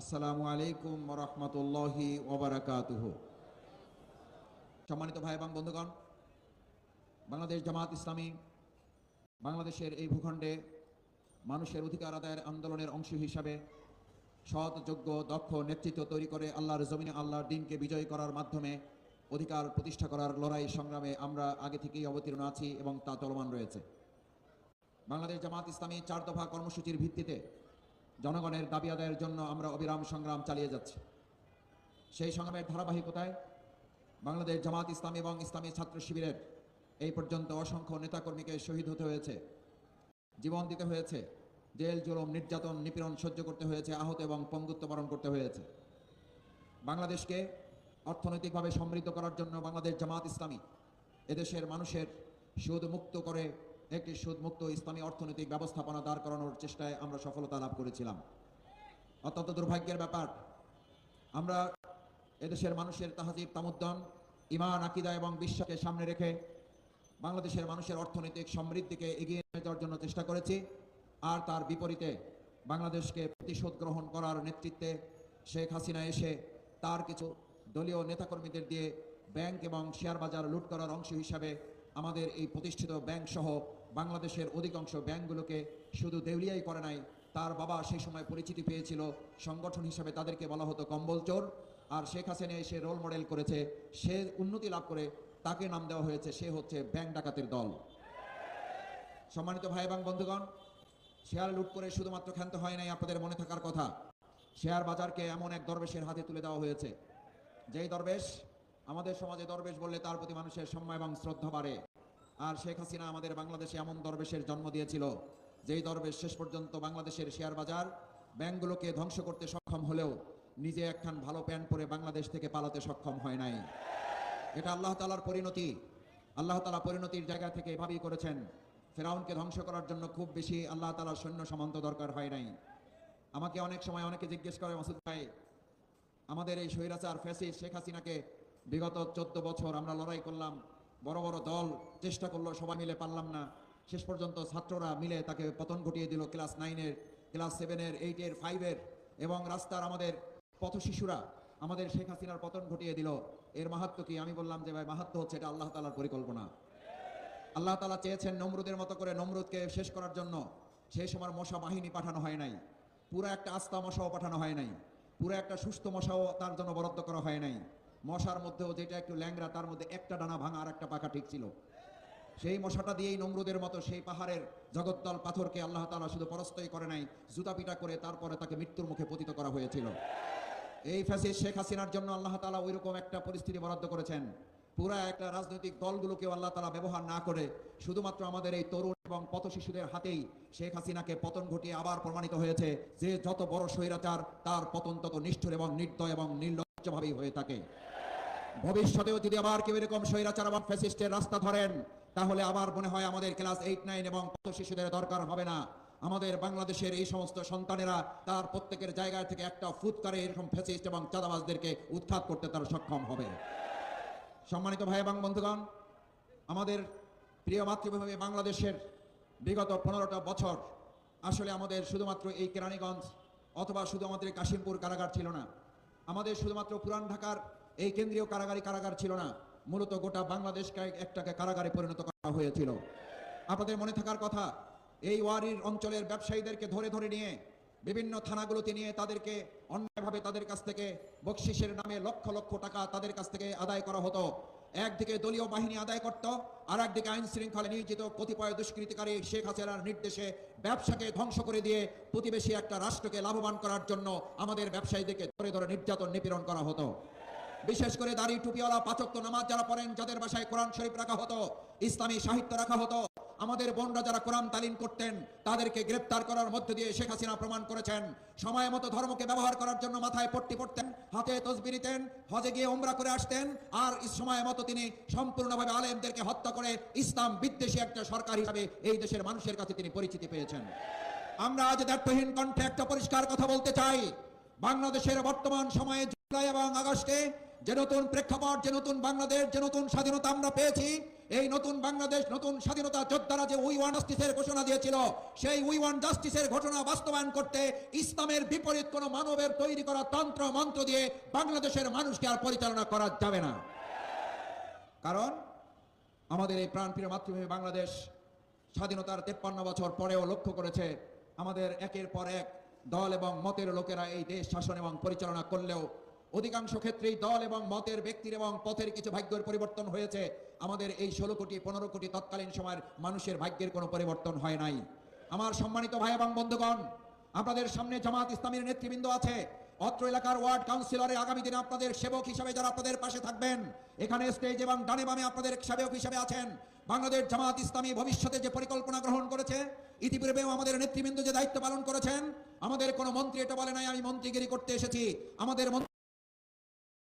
আসসালামু আলাইকুম রহমতুল্লাহি ওবরাকাতুহ। সম্মানিত ভাই এবং বন্ধুগণ, বাংলাদেশ জামাত ইসলামী বাংলাদেশের এই ভূখণ্ডে মানুষের অধিকার আদায়ের আন্দোলনের অংশ হিসাবে সৎ, যোগ্য, দক্ষ নেতৃত্ব তৈরি করে আল্লাহর জমিনে আল্লাহর দিনকে বিজয় করার মাধ্যমে অধিকার প্রতিষ্ঠা করার লড়াই সংগ্রামে আমরা আগে থেকেই অবতীর্ণ আছি এবং তা চলমান রয়েছে। বাংলাদেশ জামাত ইসলামী চার দফা কর্মসূচির ভিত্তিতে জনগণের দাবি আদায়ের জন্য আমরা অবিরাম সংগ্রাম চালিয়ে যাচ্ছি। সেই সংগ্রামের ধারাবাহিকতায় বাংলাদেশ জামাত ইসলাম এবং ইসলামী ছাত্র শিবিরের এই পর্যন্ত অসংখ্য নেতাকর্মীকে শহীদ হতে হয়েছে। জীবন দিতে হয়েছে। জেল, জুলুম, নির্যাতন, নিপীড়ন সহ্য করতে হয়েছে, আহত এবং পঙ্গুত্ব বরণ করতে হয়েছে। বাংলাদেশকে অর্থনৈতিকভাবে সমৃদ্ধ করার জন্য বাংলাদেশ জামাত ইসলামী এদেশের মানুষের সুদ মুক্ত করে একটি সুদমুক্ত ইসলামী অর্থনৈতিক ব্যবস্থাপনা দাঁড় করানোর চেষ্টায় আমরা সফলতা লাভ করেছিলাম। অত্যন্ত দুর্ভাগ্যের ব্যাপার, আমরা এদেশের মানুষের তাহাজিব, তামুদ্দন ইমান আকিদা এবং বিশ্বাসকে সামনে রেখে বাংলাদেশের মানুষের অর্থনৈতিক সমৃদ্ধিকে এগিয়ে নিয়ে যাওয়ার জন্য চেষ্টা করেছি। আর তার বিপরীতে বাংলাদেশকে প্রতিশোধ গ্রহণ করার নেতৃত্বে শেখ হাসিনা এসে তার কিছু দলীয় নেতাকর্মীদের দিয়ে ব্যাংক এবং শেয়ার বাজার লুট করার অংশ হিসাবে আমাদের এই প্রতিষ্ঠিত ব্যাংক সহ বাংলাদেশের অধিকাংশ ব্যাংকগুলোকে শুধু দেউলিয়াই করে নাই, তার বাবা সেই সময় পরিচিতি পেয়েছিল, সংগঠন হিসাবে তাদেরকে বলা হতো কম্বল চোর, আর শেখ হাসিনা এসে রোল মডেল করেছে, সে উন্নতি লাভ করে তাকে নাম দেওয়া হয়েছে, সে হচ্ছে ব্যাংক ডাকাতের দল। সম্মানিত ভাই এবং বন্ধুগণ, শেয়ার লুট করে শুধুমাত্র ক্ষান্ত হয় নাই আপনাদের মনে থাকার কথা। শেয়ার বাজারকে এমন এক দরবেশের হাতে তুলে দেওয়া হয়েছে। যেই দরবেশ, আমাদের সমাজে দরবেশ বললে তার প্রতি মানুষের সম্মান এবং শ্রদ্ধা বাড়ে। আর শেখ হাসিনা আমাদের বাংলাদেশে এমন দরবেশের জন্ম দিয়েছিল, যেই দরবেশ শেষ পর্যন্ত বাংলাদেশের শেয়ার বাজার ব্যাংকগুলোকে ধ্বংস করতে সক্ষম হলেও নিজে একখান ভালো প্যান্ট পরে বাংলাদেশ থেকে পালাতে সক্ষম হয় নাই। এটা আল্লাহ তালার পরিণতি। আল্লাহ তালা পরিণতির জায়গা থেকে এভাবেই করেছেন। ফেরাউনকে ধ্বংস করার জন্য খুব বেশি আল্লাহ তালার সৈন্য সামন্ত দরকার হয় নাই। আমাকে অনেক সময় অনেকে জিজ্ঞেস করে, মাসুদ ভাই, আমাদের এই স্বৈরাচার ফ্যাসিস শেখ হাসিনাকে বিগত চোদ্দ বছর আমরা লড়াই করলাম বড় বড় দল চেষ্টা করল, সবাই মিলে পারলাম না। শেষ পর্যন্ত ছাত্ররা মিলে তাকে পতন ঘটিয়ে দিল ক্লাস নাইনের, ক্লাস সেভেনের, এইটের, ফাইভের এবং রাস্তার আমাদের পথ শিশুরা আমাদের শেখ হাসিনার পতন ঘটিয়ে দিল। এর মাহাত্ম কি? আমি বললাম যে ভাই মাহাত্ম হচ্ছে এটা আল্লাহ তালার পরিকল্পনা। আল্লাহ তালা চেয়েছেন নমরুদের মতো করে নমরুদকে শেষ করার জন্য। সেই সময় মশা বাহিনী পাঠানো হয় নাই। পুরো একটা আস্তা মশাও পাঠানো হয় নাই। পুরো একটা সুস্থ মশাও তার জন্য বরাদ্দ করা হয় নাই। মশার মধ্যেও যেটা একটু ল্যাংরা তার মধ্যে একটা ডানা ভাঙা আর একটা পাখা ঠিক ছিল। সেই মশাটা দিয়েই নমরুদের মতো সেই পাহাড়ের জগত্তল পাথরকে আল্লাহ তালা শুধু পরস্তই করে নাই জুতা পিটা করে তারপরে তাকে মৃত্যুর মুখে পতিত করা হয়েছিল। এই ফ্যাসিস শেখ হাসিনার জন্য আল্লাহ তালা ওইরকম একটা পরিস্থিতি বরাদ্দ করেছেন। পুরা একটা রাজনৈতিক দলগুলোকেও আল্লাহ তালা ব্যবহার না করে শুধুমাত্র আমাদের এই তরুণ এবং পথ শিশুদের হাতেই শেখ হাসিনাকে পতন ঘটিয়ে আবার প্রমাণিত হয়েছে যে যত বড় স্বৈরাচার, তার পতন তত নিষ্ঠুর এবং নির্দয় এবং নির্লজ্জভাবেই হয়ে থাকে। ভবিষ্যতেও যদি আবার কেউ এরকম স্বৈরাচার ফ্যাসিস্টের রাস্তা ধরেন, তাহলে আবার মনে হয় আমাদের ক্লাস এইট, নাইন এবং পথ শিশুদের দরকার হবে না। আমাদের বাংলাদেশের এই সমস্ত সন্তানেরা তার প্রত্যেকের জায়গা থেকে একটা ফুৎকারে এরকম ফ্যাসিস্ট এবং চাঁদাবাজদেরকে উৎখাত করতে তারা সক্ষম হবে। সম্মানিত ভাই এবং বন্ধুগণ, আমাদের প্রিয় মাতৃভূমি বাংলাদেশের বিগত পনেরোটা বছর আসলে আমাদের শুধুমাত্র এই কেরানীগঞ্জ অথবা শুধু আমাদের কাশিমপুর কারাগার ছিল না। আমাদের শুধুমাত্র পুরান ঢাকার এই কেন্দ্রীয় কারাগারি কারাগার ছিল না, মূলত গোটা বাংলাদেশকে একটাকে কারাগারে পরিণত করা হয়েছিল। আপনাদের মনে থাকার কথা, এই ওয়ারির অঞ্চলের ব্যবসায়ীদেরকে ধরে ধরে নিয়ে, বিভিন্ন থানাগুলোতে নিয়ে তাদেরকে অন্যায়ভাবে তাদের কাছ থেকে বকশিসের নামে লক্ষ লক্ষ টাকা তাদের কাছ থেকে আদায় করা হতো। একদিকে দলীয় বাহিনী আদায় করত, আর একদিকে আইন শৃঙ্খলা নিয়োজিত কতিপয় দুষ্কৃতিকারী শেখ হাসিনার নির্দেশে ব্যবসাকে ধ্বংস করে দিয়ে প্রতিবেশী একটা রাষ্ট্রকে লাভবান করার জন্য আমাদের ব্যবসায়ীদেরকে ধরে ধরে নির্যাতন নিপীড়ন করা হতো। বিশেষ করে দাড়ি টুপিওয়ালা পাচক নামাজ যারা পড়েন, যাদের বাসায় কোরআন শরীফ রাখা হতো, ইসলামী সাহিত্য রাখা হতো, আমাদের বোনরা যারা কোরআন তালিম করতেন, তাদেরকে গ্রেপ্তার করার মধ্য দিয়ে শেখ হাসিনা প্রমাণ করেছেন। সময় মতো ধর্মকে ব্যবহার করার জন্য মাথায় পট্টি পড়তেন, হাতে তসবি নিতেন, হজে গিয়ে ওমরা করে আসতেন, আর সময় মতো তিনি সম্পূর্ণভাবে আলেমদেরকে হত্যা করে ইসলাম বিদ্বেষী একটা সরকার হিসাবে এই দেশের মানুষের কাছে তিনি পরিচিতি পেয়েছেন। আমরা আজ দায়িত্বহীন কণ্ঠে একটা পরিষ্কার কথা বলতে চাই। বাংলাদেশের বর্তমান সময়ে জুলাই এবং আগস্টে যে নতুন প্রেক্ষাপট, যে নতুন বাংলাদেশ, যে নতুন স্বাধীনতা আমরা পেয়েছি, এই নতুন বাংলাদেশ, নতুন স্বাধীনতা যোদ্ধারা যে উই ওয়ান জাস্টিসের ঘোষণা দিয়েছিল, সেই উই ওয়ান জাস্টিসের ঘোষণা বাস্তবায়ন করতে ইসলামের বিপরীত কোন মানবের তৈরি করা তন্ত্র, মন্ত্র দিয়ে বাংলাদেশের মানুষকে আর পরিচালনা করা যাবে না। কারণ আমাদের এই প্রাণপ্রিয় মাতৃভূমি বাংলাদেশ স্বাধীনতার তেপ্পান্ন বছর পরেও লক্ষ্য করেছে, আমাদের একের পর এক দল এবং মতের লোকেরা এই দেশ শাসন এবং পরিচালনা করলেও অধিকাংশ ক্ষেত্রেই দল এবং মতের, ব্যক্তির এবং পথের কিছু ভাগ্যের পরিবর্তন হয়েছে। আমাদের এই ষোলো কোটি, পনেরো কোটি তৎকালীন সময়ের মানুষের ভাগ্যের কোনো পরিবর্তন হয় নাই। আমার সম্মানিত ভাই এবং বন্ধুগণ, আপনাদের সামনে জামাত ইসলামীর নেতৃবৃন্দ আছে। অত্র এলাকার ওয়ার্ড কাউন্সিলরে আগামী দিনে আপনাদের সেবক হিসাবে যারা আপনাদের পাশে থাকবেন, এখানে স্টেজ এবং ডানে বামে আপনাদের সেবক হিসাবে আছেন। বাংলাদেশ জামাত ইসলামী ভবিষ্যতে যে পরিকল্পনা গ্রহণ করেছে, ইতিপূর্বেও আমাদের নেতৃবৃন্দ যে দায়িত্ব পালন করেছেন, আমাদের কোনো মন্ত্রী এটা বলে নাই, আমি মন্ত্রীগিরি করতে এসেছি। আমাদের